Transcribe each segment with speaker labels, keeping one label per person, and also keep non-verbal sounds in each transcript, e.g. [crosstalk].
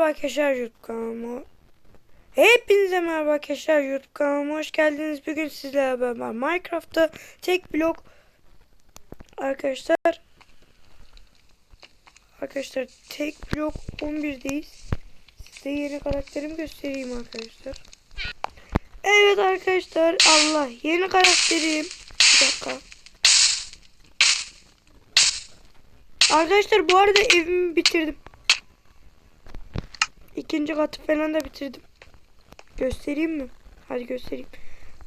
Speaker 1: merhaba arkadaşlar YouTube kanalıma. Hepinize merhaba arkadaşlar YouTube kanalıma hoş geldiniz. Bugün sizlerle beraber Minecraft'ta tek blok arkadaşlar arkadaşlar tek blok 11'deyiz. Size yeni karakterimi göstereyim arkadaşlar. Evet arkadaşlar Allah yeni karakterim. Bir dakika. Arkadaşlar bu arada evimi bitirdim. İkinci katı falan da bitirdim. Göstereyim mi? Hadi göstereyim.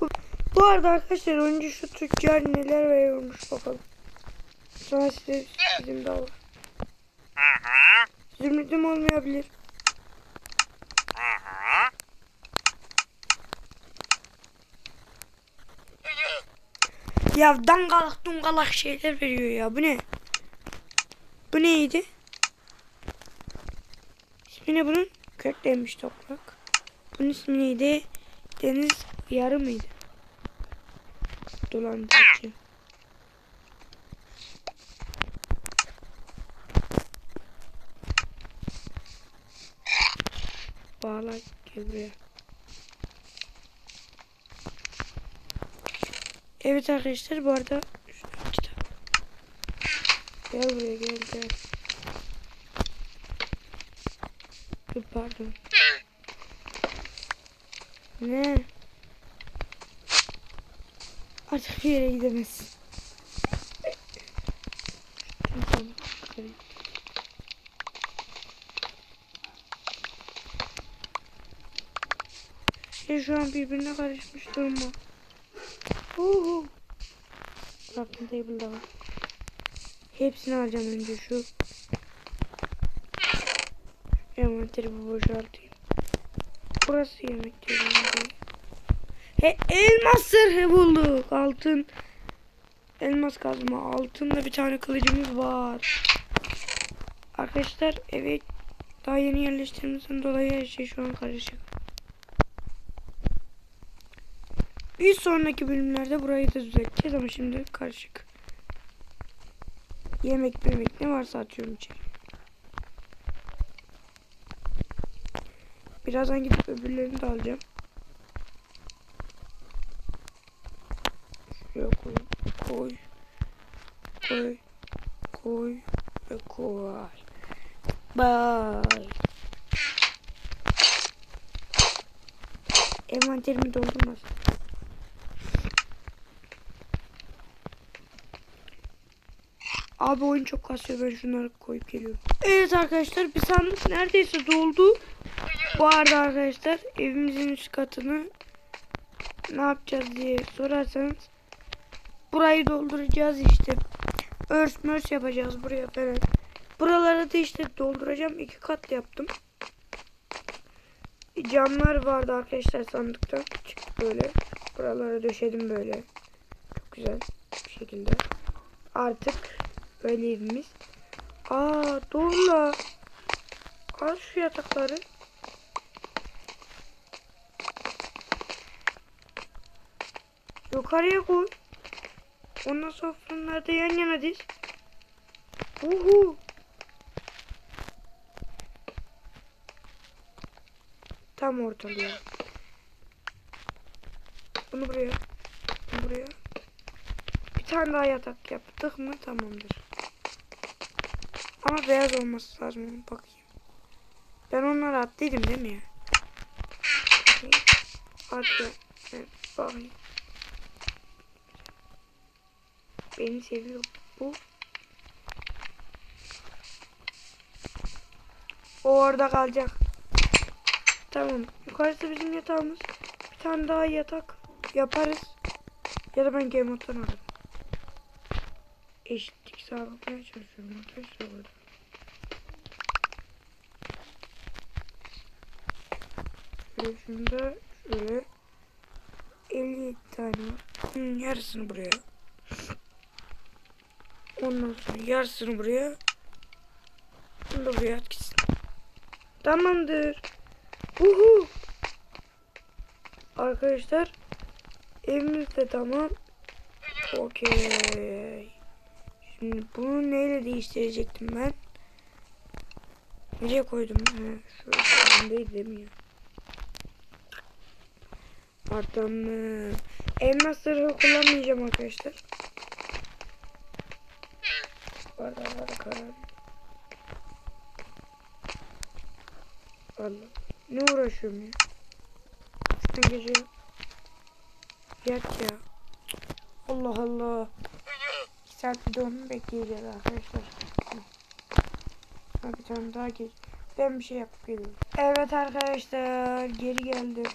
Speaker 1: Bu, bu arada arkadaşlar önce şu tüccar neler veriyormuş bakalım. Sonra size bizim daha var. Olmayabilir. Ya dangalak dungalak şeyler veriyor ya. Bu ne? Bu neydi? İsmi ne bunun? Köklenmiş toprak. Bunun ismi neydi? Deniz yarı mıydı? Dolandırıcı. Bağla buraya. Evet arkadaşlar bu arada. Gel buraya gel gel. Dur, Pardon. Ne? Artık bir yere gidemezsin. Şey şu an birbirine karışmış durma. Uhu. Crafting table da var. Hepsini alacağım önce şu. Envanterimi boşaltayım. Burası yemek. He elmas zırhı bulduk. Altın. Elmas kazma. Altında bir tane kılıcımız var. Arkadaşlar evet. Daha yeni yerleştiğimizden dolayı her şey şu an karışık. Bir sonraki bölümlerde burayı da düzelteceğiz ama şimdi karışık. Yemek yemek ne varsa atıyorum içeri. Birazdan gidip öbürlerini de alacağım. Şuraya koy. Koy. Koy. Koy. Ve koy. Bye. Envanterimi doldurmaz. Abi oyun çok kasıyor ben şunları koyup geliyorum. Evet arkadaşlar bir sandık neredeyse doldu. Bu arada arkadaşlar evimizin üst katını ne yapacağız diye sorarsanız burayı dolduracağız işte. Örs mörs yapacağız buraya falan. Buralara da işte dolduracağım. iki kat yaptım. Camlar vardı arkadaşlar sandıkta. Çıktı böyle. Buralara döşedim böyle. Çok güzel bir şekilde. Artık böyle evimiz. Aa doğru la. Al şu yatakları. Yukarıya koy. Ondan sonra fırınlarda yan yana diz. Uhu. Tam ortalıyor. Bunu buraya. Bunu buraya. Bir tane daha yatak yaptık mı tamamdır. Ama beyaz olması lazım bakayım. Ben onları attıydım değil mi ya? Attı. Evet, bakayım. Beni seviyor. Bu. O orada kalacak. Tamam. Yukarısı bizim yatağımız. Bir tane daha yatak yaparız. Ya da ben game mode'dan alırım. Eşitlik sağlamaya çalışıyorum arkadaşlar burada. Şöyle şunda şöyle 57 tane yarısını buraya. Ondan sonra yarısını buraya. Bunu da buraya at gitsin. Tamamdır. Uhu. Arkadaşlar evimiz de tamam. Okey. Şimdi bunu neyle değiştirecektim ben? Nereye koydum? He, şu andaydı değil mi ya? Adamı. Elmas kullanmayacağım arkadaşlar. Var var karar. Allah. Ne uğraşıyorum ya? Sen gece yat ya. Allah Allah. İki saat bir de onu bekleyeceğiz arkadaşlar. Ha bir tane daha geç. Ben bir şey yapıp geliyorum. Evet arkadaşlar geri geldim.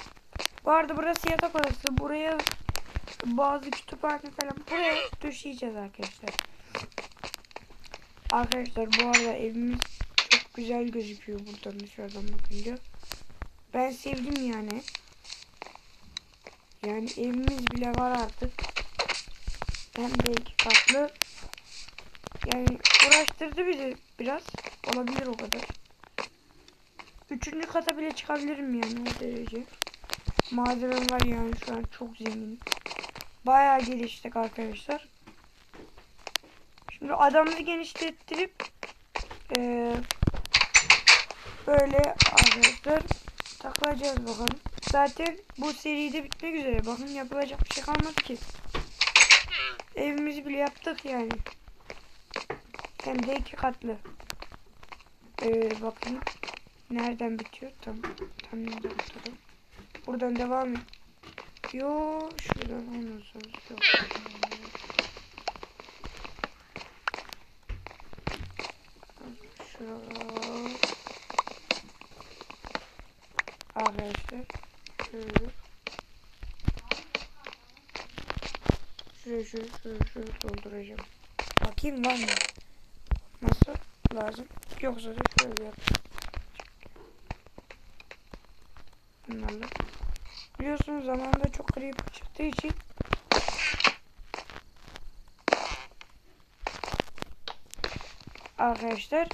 Speaker 1: Bu arada burası yatak odası. Buraya bazı kütüphane falan buraya düşeceğiz arkadaşlar. Arkadaşlar bu arada evimiz çok güzel gözüküyor buradan dışarıdan bakınca. Ben sevdim yani. Yani evimiz bile var artık. Hem de iki katlı. Yani uğraştırdı bizi biraz. Olabilir o kadar. Üçüncü kata bile çıkabilirim yani o derece. Malzemem var yani şu an çok zengin. Bayağı geliştik arkadaşlar. Adamımızı genişlettirip eee böyle arkadaşlar takılacağız bakalım. Zaten bu seride bitmek üzere. Bakın yapılacak bir şey kalmadı ki. Evimizi bile yaptık yani. Hem de iki katlı. Ee, bakayım. Nereden bitiyor? Tam, tam nereden tutalım. Buradan devam et. Yo, şuradan ondan sonra. Şuraya. Arkadaşlar. Şöyle. Şuraya şöyle şöyle şöyle dolduracağım. Bakayım var mı? Nasıl lazım? Yoksa da şöyle yap. Bunlarla. Biliyorsunuz zamanında çok creeper çıktığı için Arkadaşlar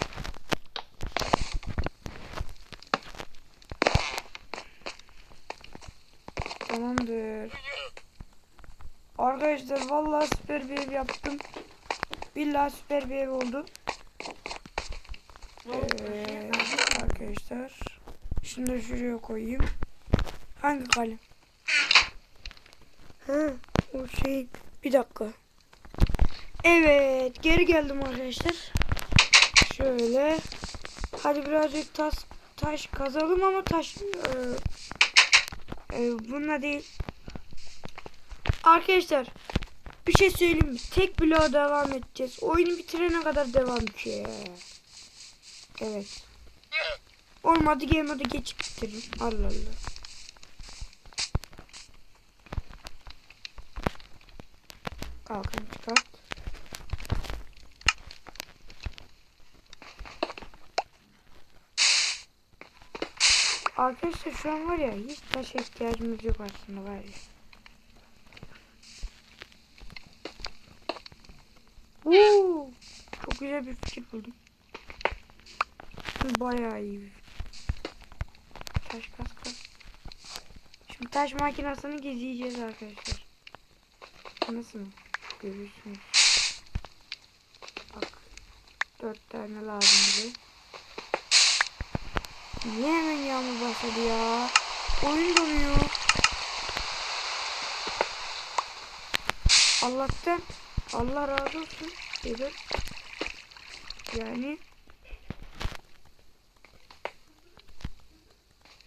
Speaker 1: Tamamdır. Arkadaşlar vallahi süper bir ev yaptım. Billahi süper bir ev oldu. Ee, arkadaşlar şunu da şuraya koyayım. Hangi kalem? Ha, o şey. Bir dakika. Evet, geri geldim arkadaşlar. Şöyle. Hadi birazcık taş taş kazalım ama taş e, e, bununla değil. Arkadaşlar bir şey söyleyeyim mi? Tek bloğa devam edeceğiz. Oyunu bitirene kadar devam ki. Evet. Olmadı game modu geçip bitiririm. Allah Allah. Kalkın çıkart. Arkadaşlar şu an var ya hiç taşa ihtiyacımız yok aslında var ya. Uuu, çok güzel bir fikir buldum. Bayağı iyi. Taş kas kas. Şimdi taş makinesini gezeceğiz arkadaşlar. Nasıl mı? Görürsünüz. Bak. Dört tane lazım bize. Niye hemen yağmur başladı ya? Oyun donuyor. Allah'tan Allah razı olsun. Evet. Yani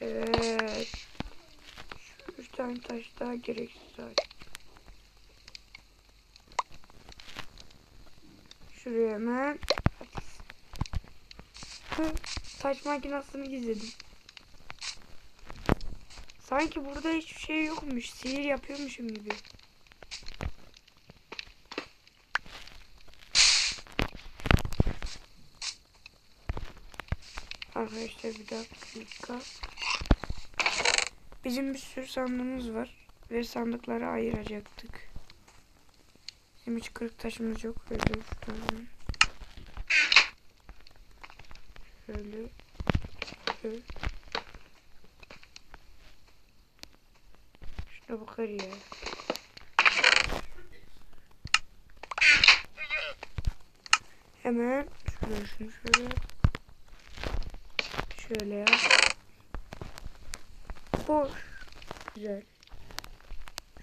Speaker 1: Evet. Şu üç tane taş daha gereksiz. Şuraya hemen. Taş makinesini gizledim. Sanki burada hiçbir şey yokmuş. Sihir yapıyormuşum gibi. Arkadaşlar bir dakika. Bizim bir sürü sandığımız var. Ve sandıkları ayıracaktık. Bizim hiç kırık taşımız yok. Böyle şuradan. Şöyle. Şöyle. Şuna bakar ya. Hemen şöyle şunu şöyle. Şöyle yap. Boş. Güzel.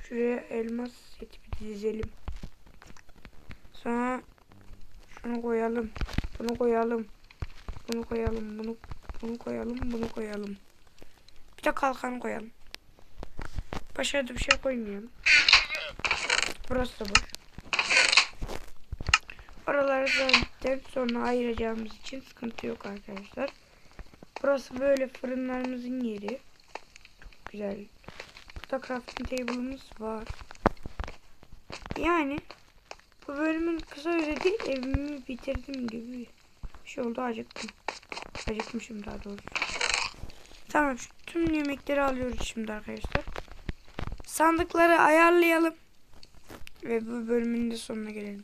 Speaker 1: Şuraya elmas seti bir dizelim. Sonra şunu koyalım. Bunu koyalım. Bunu koyalım. Bunu bunu koyalım. Bunu koyalım. Bir de kalkan koyalım. Başka da bir şey koymayalım. Burası da boş. Oraları zaten sonra ayıracağımız için sıkıntı yok arkadaşlar. Burası böyle fırınlarımızın yeri. Çok güzel. Burada crafting table'ımız var. Yani bu bölümün kısa özeti evimi bitirdim gibi bir şey oldu acıktım. Acıkmışım daha doğrusu. Tamam şu tüm yemekleri alıyoruz şimdi arkadaşlar. Sandıkları ayarlayalım. Ve bu bölümün de sonuna gelelim.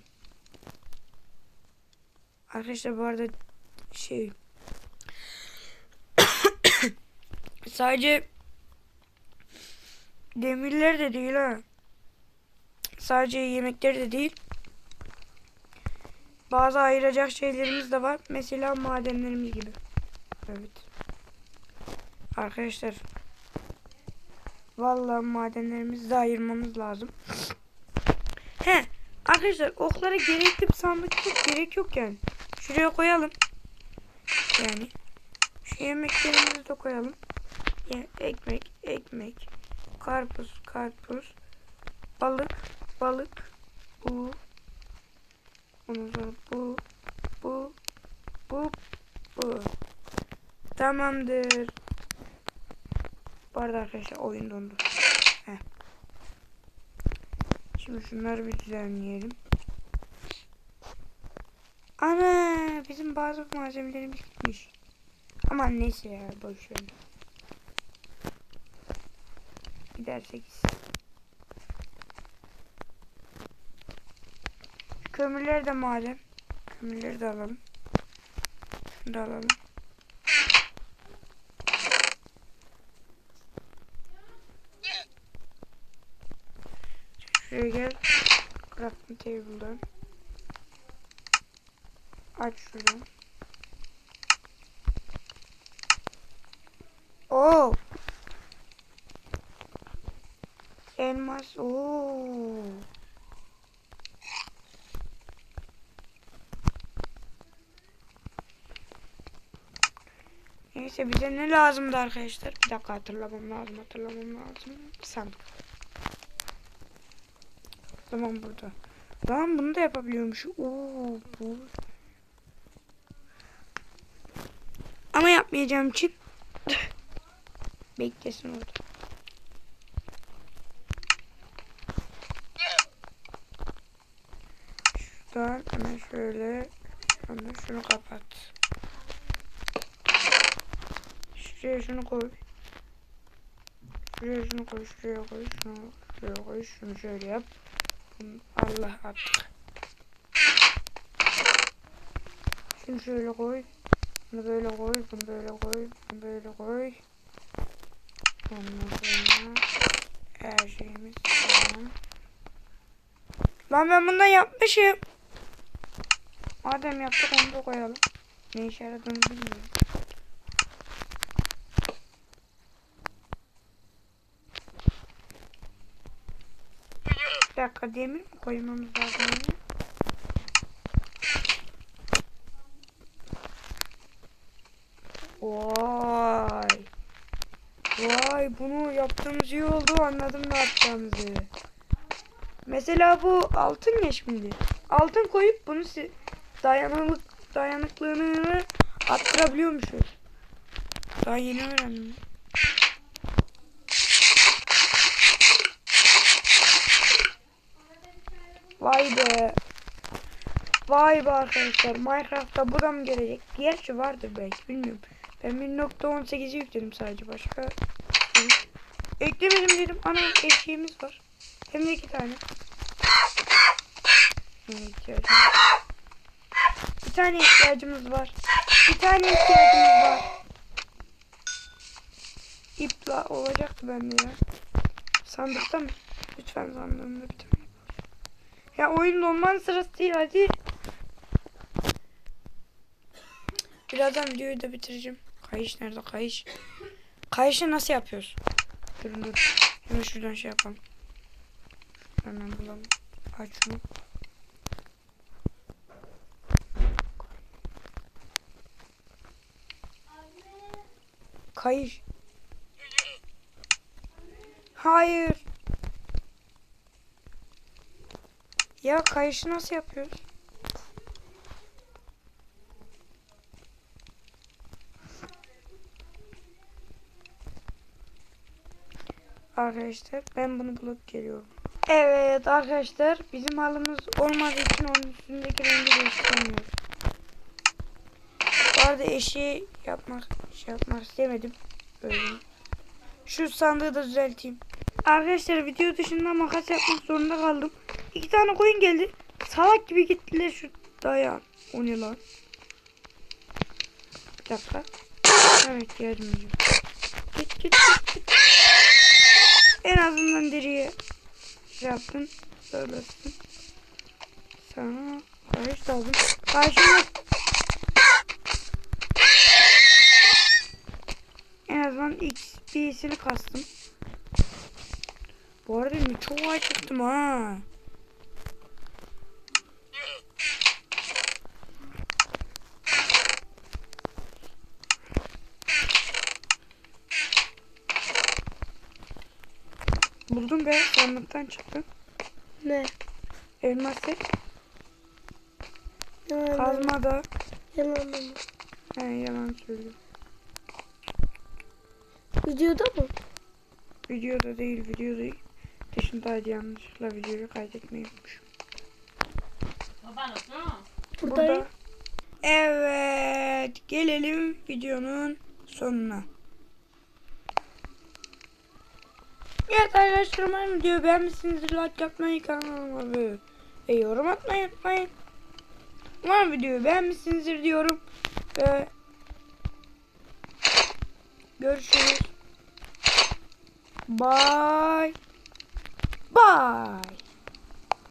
Speaker 1: Arkadaşlar bu arada şey sadece demirler de değil ha. Sadece yemekler de değil. Bazı ayıracak şeylerimiz de var. Mesela madenlerimiz gibi. Evet. Arkadaşlar Vallahi madenlerimizi de ayırmamız lazım. He, arkadaşlar oklara gerekli bir sandık yok, gerek yok yani. Şuraya koyalım. Yani şu yemeklerimizi de koyalım. Ekmek, ekmek, karpuz, karpuz, balık, balık, bu, ondan bu, bu, bu, bu. Tamamdır. Bu arada arkadaşlar oyun dondu. Heh. Şimdi şunları bir düzenleyelim. Ana bizim bazı malzemelerimiz gitmiş. Ama neyse ya boş ver. Giderse gitsin. Kömürleri de madem. Kömürleri de alalım. Şunu da alalım. Şuraya gel. Crafting table'dan. Aç şunu. Oo. Elmas. Oo. Neyse bize ne lazımdı arkadaşlar? Bir dakika hatırlamam lazım, hatırlamam lazım. Sandık. Tamam burada. Lan bunu da yapabiliyormuş. Oo, bu. Ama yapmayacağım için [laughs] beklesin orada. Şuradan hemen şöyle hemen şunu kapat. Şuraya şunu koy. Şuraya şunu koy, şuraya koy, şunu şuraya koy, şunu şöyle yap. Allah artık. Şunu şöyle koy. Bunu böyle koy, bunu böyle koy, bunu böyle koy. Ondan sonra her şeyimiz tamam. Lan ben bundan yapmışım. Madem yaptık onu da koyalım. Ne işe yaradığını bilmiyorum. Bir dakika demir mi koymamız lazım? Vay. Vay bunu yaptığımız iyi oldu anladım ne yapacağımızı. Mesela bu altın ya şimdi. Altın koyup bunu dayanıklık dayanıklılığını arttırabiliyormuşuz. Daha yeni öğrendim. Vay be. Vay be arkadaşlar. Minecraft'ta bu da mı gelecek? Gerçi vardır belki bilmiyorum. Ben 1.18'i yükledim sadece başka. Eklemedim dedim. Ana eşeğimiz var. Hem de iki tane. Bir tane ihtiyacımız var. Bir tane ihtiyacımız var. İpla olacaktı bende ya. Sandıkta mı? Lütfen sandığımda bir tane. Ya oyun normal sırası değil hadi. Birazdan videoyu da bitireceğim. Kayış nerede kayış? Kayışı nasıl yapıyoruz? Durun dur. Şunu şuradan şey yapalım. Hemen bulalım. Aç şunu. Kayış. Hayır. Ya kayışı nasıl yapıyoruz? Arkadaşlar ben bunu bulup geliyorum. Evet arkadaşlar bizim halımız olmadığı için onun üstündeki rengi değiştiremiyoruz. Bu arada eşi yapmak şey yapmak istemedim. Böyle. Şu sandığı da düzelteyim. Arkadaşlar video dışında makas yapmak zorunda kaldım. İki tane koyun geldi. Salak gibi gittiler şu dayan. O ne lan? Bir dakika. Evet geldim. Git git git git. En azından deriye şey yaptın. Söylesin. Sana karşı aldım. Karşıma en azından XP'sini kastım. Bu arada ben çok acıktım ha. Buldum be sandıktan çıktı.
Speaker 2: Ne?
Speaker 1: Elmas set. Kazma da.
Speaker 2: Yalan mı?
Speaker 1: He yalan söylüyor.
Speaker 2: Videoda mı?
Speaker 1: Videoda değil video değil. Dışındaydı yanlışlıkla videoyu kaydetmeyi unutmuşum.
Speaker 2: Buradayım.
Speaker 1: Burada. Evet gelelim videonun sonuna. Evet arkadaşlar umarım videoyu beğenmişsinizdir. Like yapmayı, kanalıma abone ve yorum atmayı unutmayın. Umarım videoyu beğenmişsinizdir diyorum. Ve görüşürüz. Bye. Bye.